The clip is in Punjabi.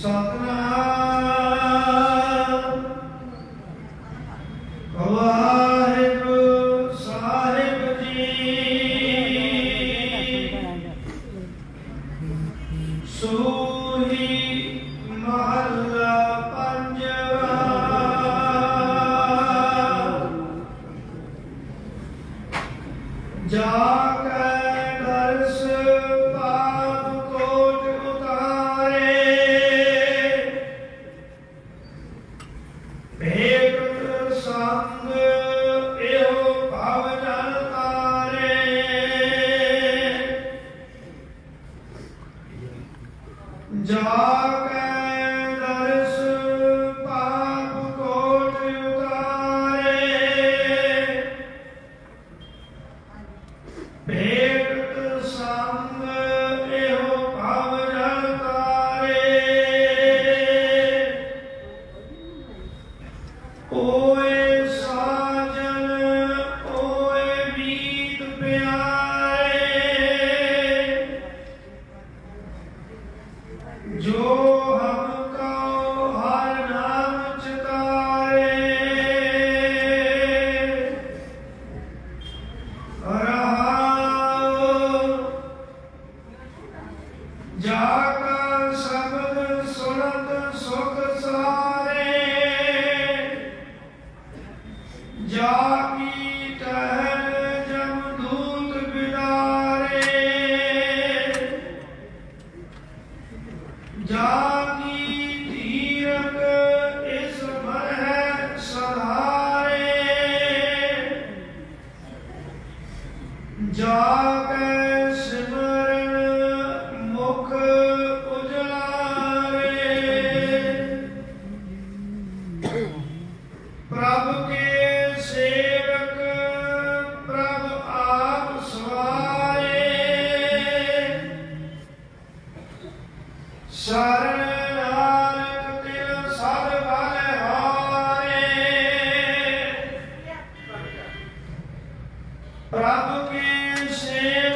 ਸਤਨਾਮ ਵਾਹਿਗੁਰੂ ਸਾਹਿਬ ਜੀ ਸੂਹੀ ਮਹੱਲਾ ਪੰਜਵਾ। ਜਾ ਕੇ Joker. ਜਾ ਕੇ ਪ੍ਰਭ ਕੇ ਸੇ